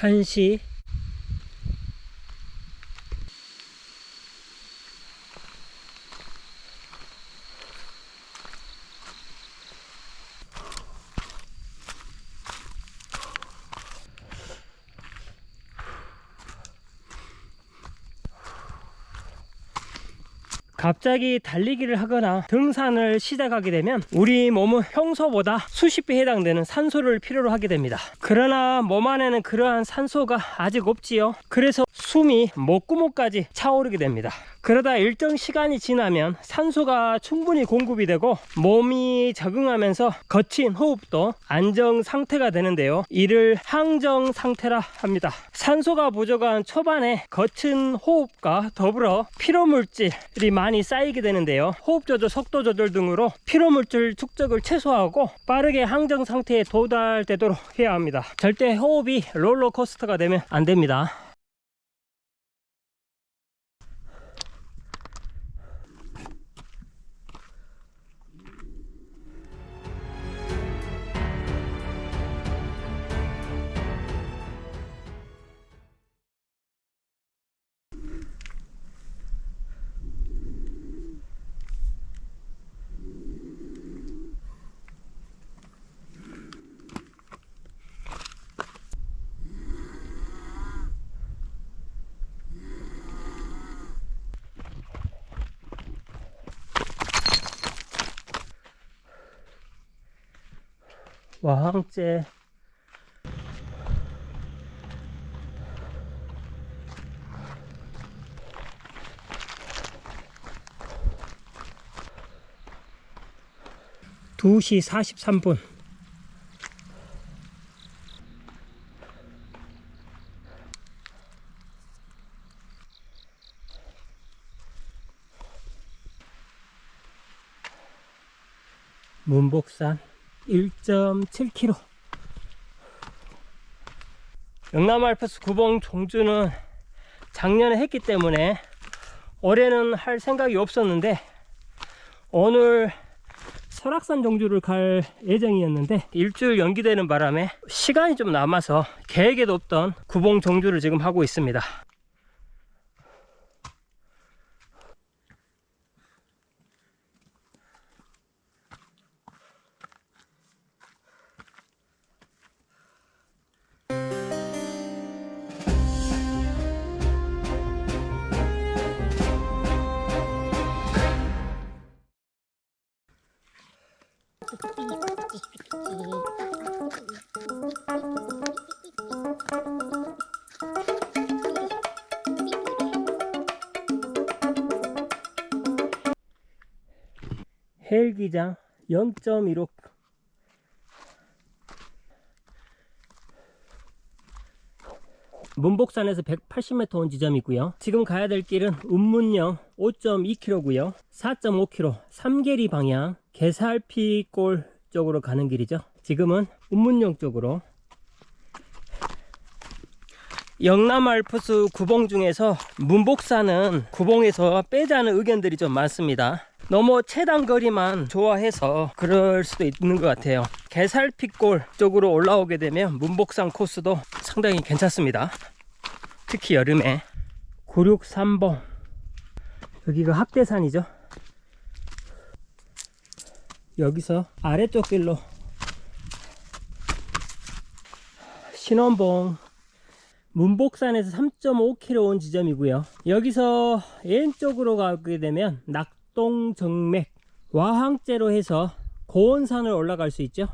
1시 갑자기 달리기를 하거나 등산을 시작하게 되면 우리 몸은 평소보다 수십 배 해당되는 산소를 필요로 하게 됩니다. 그러나 몸 안에는 그러한 산소가 아직 없지요. 그래서 숨이 목구멍까지 차오르게 됩니다. 그러다 일정 시간이 지나면 산소가 충분히 공급이 되고 몸이 적응하면서 거친 호흡도 안정 상태가 되는데요. 이를 항정 상태라 합니다. 산소가 부족한 초반에 거친 호흡과 더불어 피로물질이 많이 쌓이게 되는데요. 호흡 조절, 속도 조절 등으로 피로물질 축적을 최소화하고 빠르게 항정 상태에 도달되도록 해야 합니다. 절대 호흡이 롤러코스터가 되면 안 됩니다. 와항제. 두시 43분. 문복산 1.7km 영남 알프스 구봉 종주는 작년에 했기 때문에 올해는 할 생각이 없었는데 오늘 설악산 종주를 갈 예정이었는데 일주일 연기되는 바람에 시간이 좀 남아서 계획에도 없던 구봉 종주를 지금 하고 있습니다 헬기장 0.15 문복산에서 180m 온 지점이고요. 지금 가야 될 길은 운문령 5.2km고요. 4.5km 삼계리 방향 개살피골 쪽으로 가는 길이죠. 지금은 운문령 쪽으로 영남 알프스 구봉 중에서 문복산은 구봉에서 빼자는 의견들이 좀 많습니다. 너무 최단 거리만 좋아해서 그럴 수도 있는 것 같아요. 개살피골 쪽으로 올라오게 되면 문복산 코스도 상당히 괜찮습니다. 특히 여름에 963번 여기가 학대산이죠. 여기서 아래쪽 길로 신원봉 문복산에서 3.5km 온 지점이고요. 여기서 왼쪽으로 가게 되면 낙 동정맥 와항제로 해서 고원산을 올라갈 수 있죠.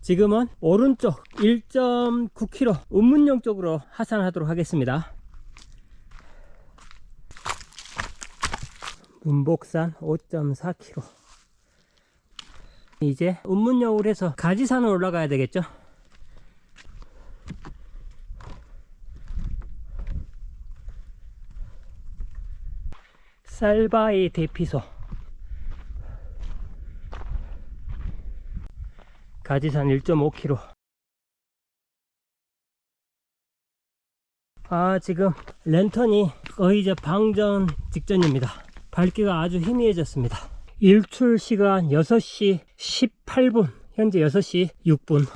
지금은 오른쪽 1.9km 운문령 쪽으로 하산하도록 하겠습니다. 문복산 5.4km 이제 운문역으로 해서 가지산을 올라가야 되겠죠. 쌀바이 대피소. 가지산 1.5km 아 지금 랜턴이 거의 이제 방전 직전입니다. 밝기가 아주 희미해졌습니다. 일출 시간 6시 18분 현재 6시 6분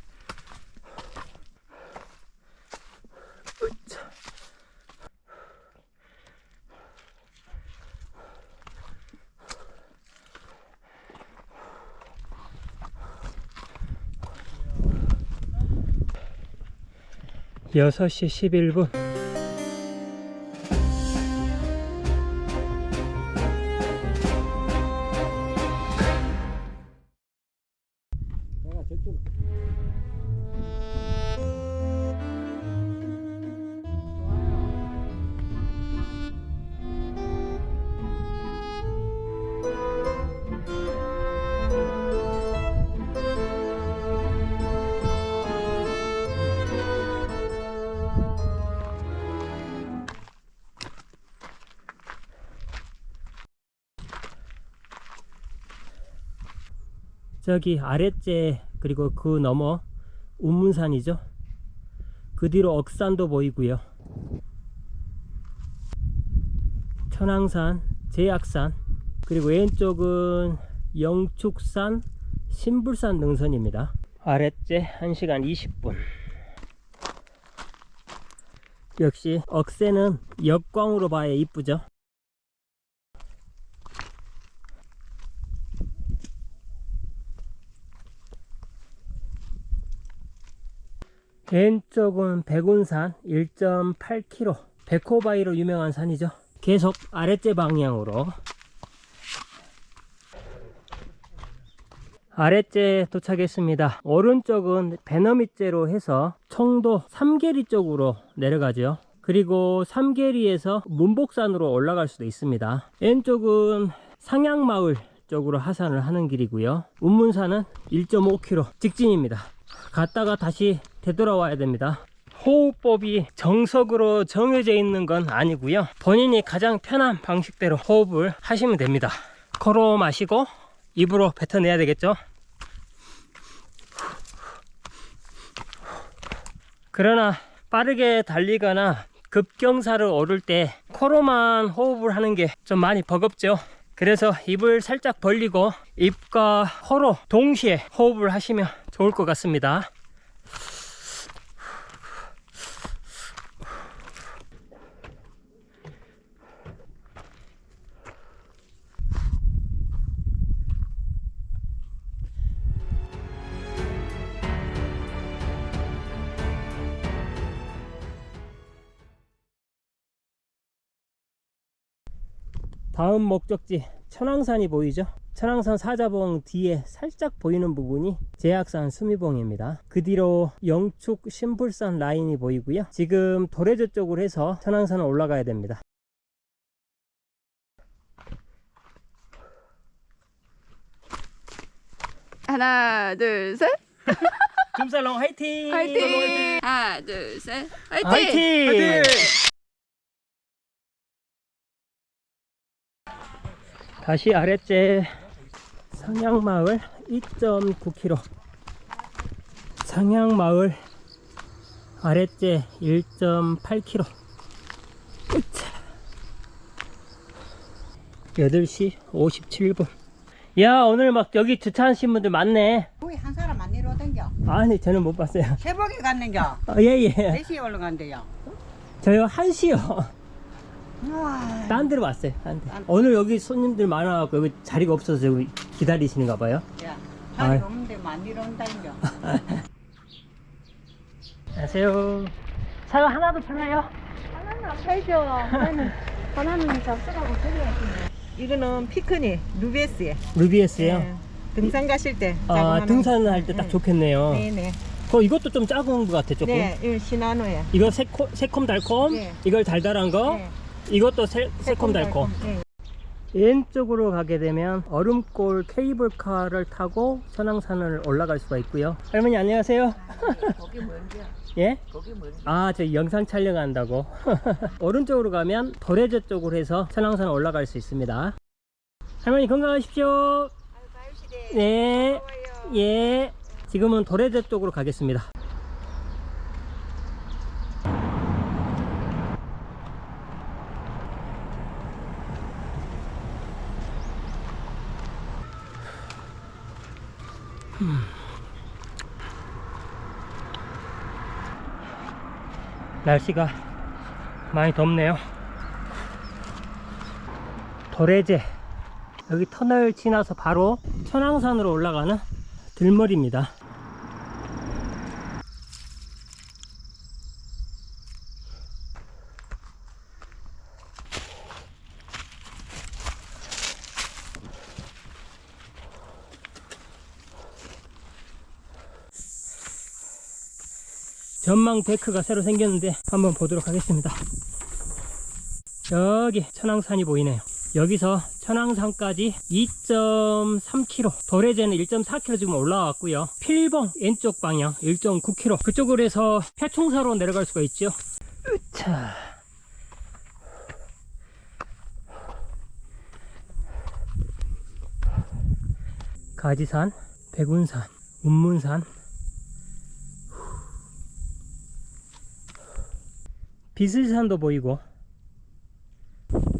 6시 11분 저기 아랫제 그리고 그 너머 운문산이죠. 그 뒤로 억산도 보이고요. 천왕산, 제약산, 그리고 왼쪽은 영축산, 신불산 능선입니다. 아랫제 1시간 20분. 역시 억새는 역광으로 봐야 이쁘죠. 왼쪽은 백운산 1.8km 백호바위로 유명한 산이죠. 계속 아랫제 방향으로. 아랫제 도착했습니다. 오른쪽은 배너밑제로 해서 청도 삼계리 쪽으로 내려가죠. 그리고 삼계리에서 문복산으로 올라갈 수도 있습니다. 왼쪽은 상양마을 쪽으로 하산을 하는 길이고요. 운문산은 1.5km 직진입니다 갔다가 다시 되돌아와야 됩니다. 호흡법이 정석으로 정해져 있는 건 아니고요. 본인이 가장 편한 방식대로 호흡을 하시면 됩니다. 코로 마시고 입으로 뱉어내야 되겠죠. 그러나 빠르게 달리거나 급경사를 오를 때 코로만 호흡을 하는 게 좀 많이 버겁죠. 그래서 입을 살짝 벌리고 입과 코로 동시에 호흡을 하시면 좋을 것 같습니다. 다음 목적지 천왕산이 보이죠? 천왕산 사자봉 뒤에 살짝 보이는 부분이 제약산 수미봉입니다. 그 뒤로 영축 신불산 라인이 보이고요. 지금 도래저 쪽으로 해서 천왕산을 올라가야 됩니다. 하나 둘 셋. 금살롱 화이팅! 화이팅. 하나 둘 셋. 화이팅. 화이팅! 다시 아랫제 상향마을 2.9km 상향마을 아랫제 1.8km 8시 57분. 야 오늘 막 여기 주차하신 분들 많네. 거기 한 사람 안 내려오던겨. 아니 저는 못 봤어요. 새벽에 갔는겨. 어, 예예. 몇 시에 올라간대요? 저요 1시요 우와. 딴 데로 왔어요. 딴 데. 오늘 여기 손님들 많아갖고 여기 자리가 없어서 여기 기다리시는가 봐요. 야, 자리 아이. 없는데 안 내려온다는겨. 안녕하세요. 차가 하나도 편해요? 하나는 안 팔죠. 하나는 하나는 잡수라고 드려야지. 이거는 피크닉 루베스에 루비에스요. 네. 등산 가실 때. 아 등산을 할 때딱 네. 좋겠네요. 네네. 그 이것도 좀 작은 것 같아 조금. 네, 이거 시나노에. 이거 새콤, 새콤달콤. 네. 이걸 달달한 거. 네. 이것도 새, 새콤달콤. 네. 왼쪽으로 가게 되면 얼음골 케이블카를 타고 천왕산을 올라갈 수가 있고요. 할머니 안녕하세요. 거기 뭔데요? 예? 거기 뭔데? 아, 저 영상 촬영한다고. 오른쪽으로 가면 도래저 쪽으로 해서 천왕산 올라갈 수 있습니다. 할머니 건강하십시오. 네. 예. 지금은 도래저 쪽으로 가겠습니다. 날씨가 많이 덥네요. 도래제 여기 터널 지나서 바로 천왕산으로 올라가는 들머리입니다. 전망 데크가 새로 생겼는데 한번 보도록 하겠습니다. 여기 천왕산이 보이네요. 여기서 천왕산까지 2.3km, 도래제는 1.4km 지금 올라왔고요. 필봉 왼쪽 방향 1.9km 그쪽으로 해서 해충사로 내려갈 수가 있죠. 자. 가지산, 백운산, 운문산, 비슬산도 보이고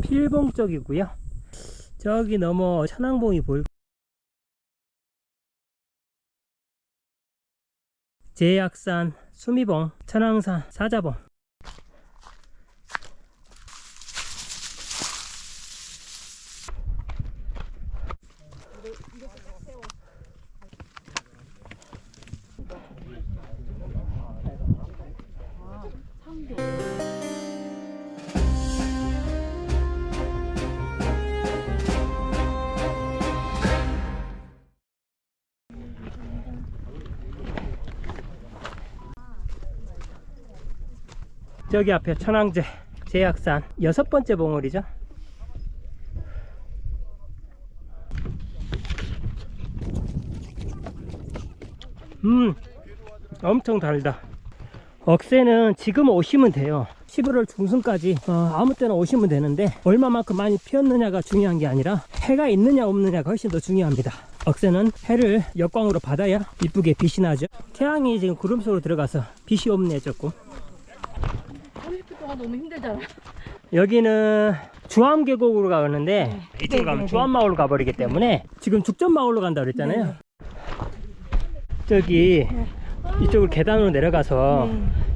필봉 쪽이고요. 저기 넘어 천왕봉이 보이고 제약산, 수미봉, 천왕산, 사자봉 저기 앞에 천왕제 제약산 여섯 번째 봉우리죠. 음, 엄청 달다. 억새는 지금 오시면 돼요. 11월 중순까지 어, 아무 때나 오시면 되는데 얼마만큼 많이 피었느냐가 중요한 게 아니라 해가 있느냐 없느냐가 훨씬 더 중요합니다. 억새는 해를 역광으로 받아야 이쁘게 빛이 나죠. 태양이 지금 구름 속으로 들어가서 빛이 없네 조금. 30분 동안 너무 힘들잖아. 여기는 주암 계곡으로 가는데 이쪽으로 네, 가면 네, 주암 마을로 가버리기 때문에 지금 죽전 마을로 간다 그랬잖아요. 저기 이쪽으로 계단으로 내려가서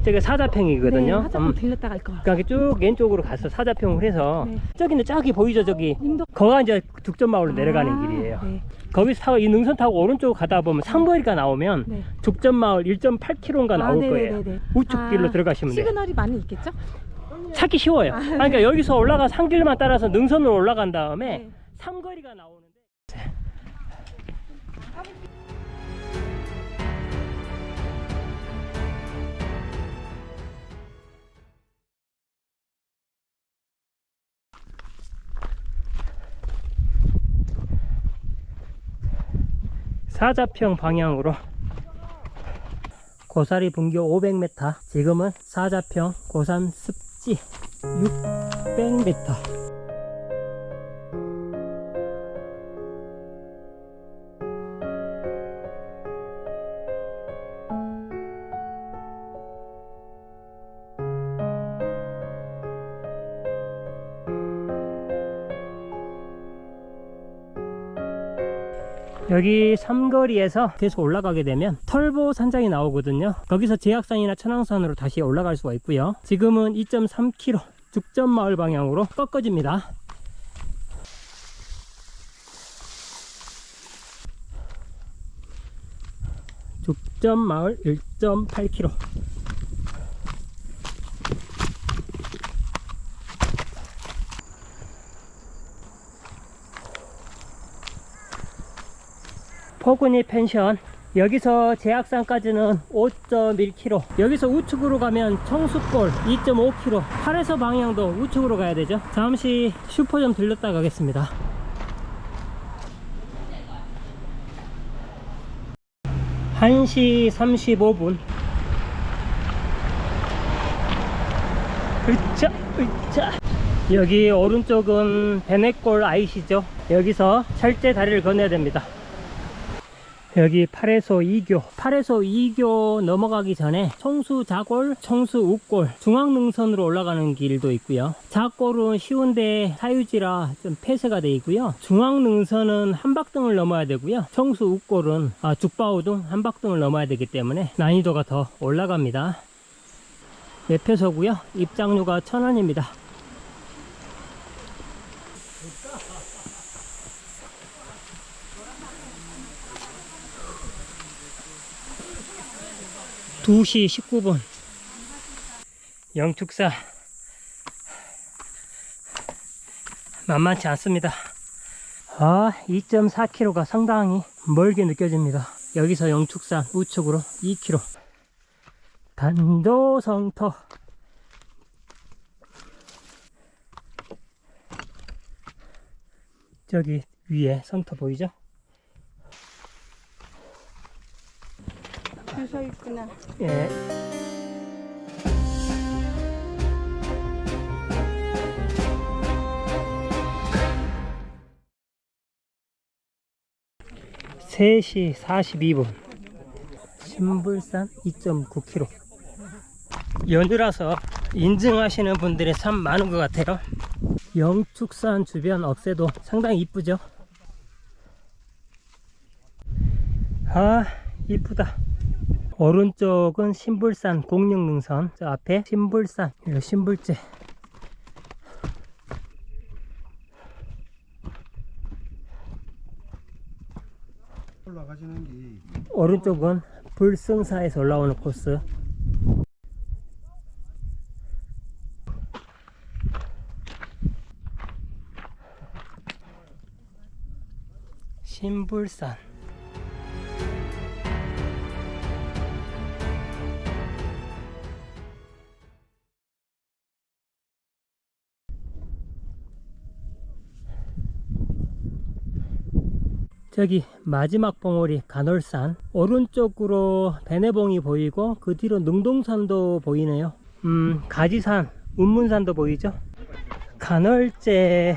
저기 사자평이거든요. 네, 화장품 음, 들렸다 갈 거. 그러니까 쭉 왼쪽으로 가서 사자평을 해서 네. 저기는 저기 보이죠 저기 인도 거가 이제 죽전 마을로 아, 내려가는 길이에요. 네. 거기서 타고 이 능선 타고 오른쪽으로 가다 보면 상거리가 나오면 네. 죽전 마을 1.8km인가 나올 아, 거예요. 네네네네. 우측 길로 아, 들어가시면 돼요. 시그널이 많이 있겠죠? 찾기 쉬워요. 그러니까 여기서 올라가 산길만 따라서 능선으로 올라간 다음에 네. 삼거리가 나오는 사자평 방향으로 고사리 분교 500m 지금은 사자평 고산 습지 600m 여기 삼거리에서 계속 올라가게 되면 털보 산장이 나오거든요. 거기서 제약산이나 천왕산으로 다시 올라갈 수가 있고요. 지금은 2.3km 죽전 마을 방향으로 꺾어집니다. 죽전 마을 1.8km. 포근이 펜션. 여기서 제약산까지는 5.1km 여기서 우측으로 가면 청수골 2.5km 팔에서 방향도 우측으로 가야 되죠? 잠시 슈퍼점 들렸다 가겠습니다. 한시 35분. 으짜 으짜 여기 오른쪽은 베네골 아이시죠? 여기서 철제 다리를 건너야 됩니다 여기 8에서 2교 8에서 2교 넘어가기 전에 청수 자골 청수 우골 중앙능선으로 올라가는 길도 있고요. 자골은 쉬운데 사유지라 좀 폐쇄가 되어 있고요. 중앙능선은 한박등을 넘어야 되고요. 청수 우골은 아, 죽바우등 한박등을 넘어야 되기 때문에 난이도가 더 올라갑니다. 매표소고요. 입장료가 1000원입니다 두시 19분. 영축사. 만만치 않습니다. 아 2.4km가 상당히 멀게 느껴집니다. 여기서 영축산 우측으로 2km 단도성터 저기 위에 성터 보이죠? 줄 서 있구나. 예. 세시 42분. 신불산 2.9km 연휴라서 인증하시는 분들이 참 많은 것 같아요. 영축산 주변 억새도 상당히 이쁘죠? 아 이쁘다 오른쪽은 신불산 공룡능선 저 앞에 신불산 이거 신불제. 올라가시는 게 오른쪽은 불승사에서 올라오는 코스. 신불산 저기 마지막 봉우리 간월산 오른쪽으로 베네봉이 보이고 그 뒤로 능동산도 보이네요. 음 가지산 운문산도 보이죠? 간월제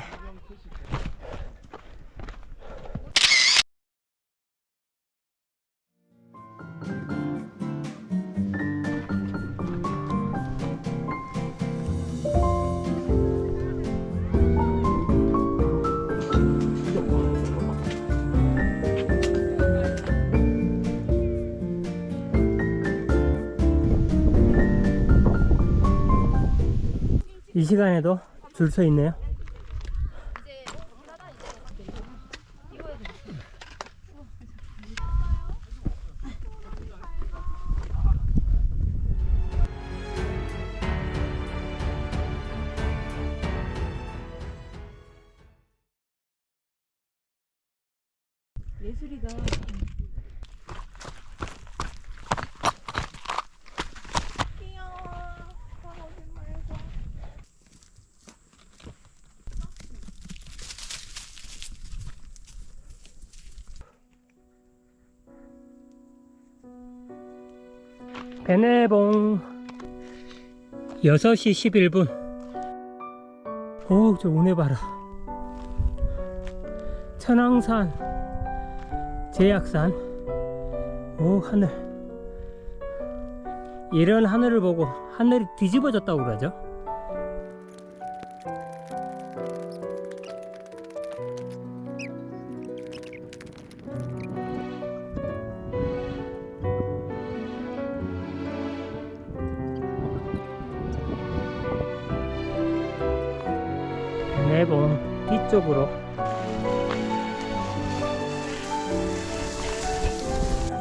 이 시간에도 줄 서 있네요 베네봉 6시 11분. 오저 운해 봐라. 천왕산 제약산. 오 하늘. 이런 하늘을 보고 하늘이 뒤집어졌다고 그러죠 뒤쪽으로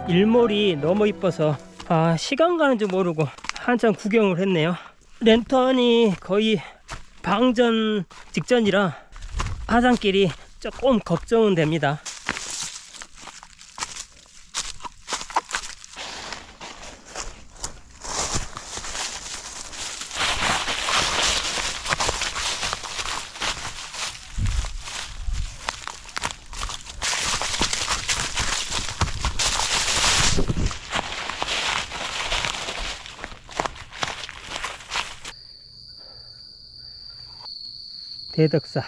일몰이 너무 이뻐서 아 시간 가는 줄 모르고 한참 구경을 했네요. 랜턴이 거의 방전 직전이라 하산길이 조금 걱정은 됩니다 대덕사.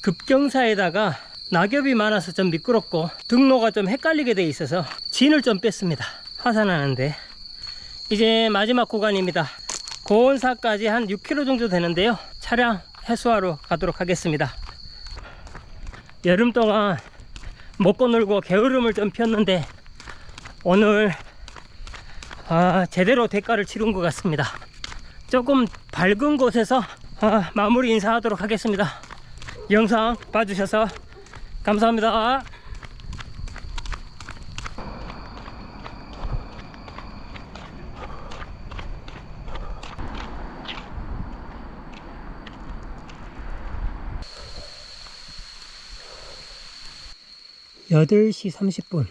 급경사에다가 낙엽이 많아서 좀 미끄럽고 등로가 좀 헷갈리게 돼 있어서 진을 좀 뺐습니다. 하산하는데. 이제 마지막 구간입니다. 고원사까지 한 6km 정도 되는데요. 차량 해수하러 가도록 하겠습니다. 여름 동안 먹고 놀고 게으름을 좀 폈는데 오늘 아, 제대로 대가를 치른 것 같습니다 조금 밝은 곳에서 아, 마무리 인사하도록 하겠습니다. 영상 봐주셔서 감사합니다. 여덟 시 30분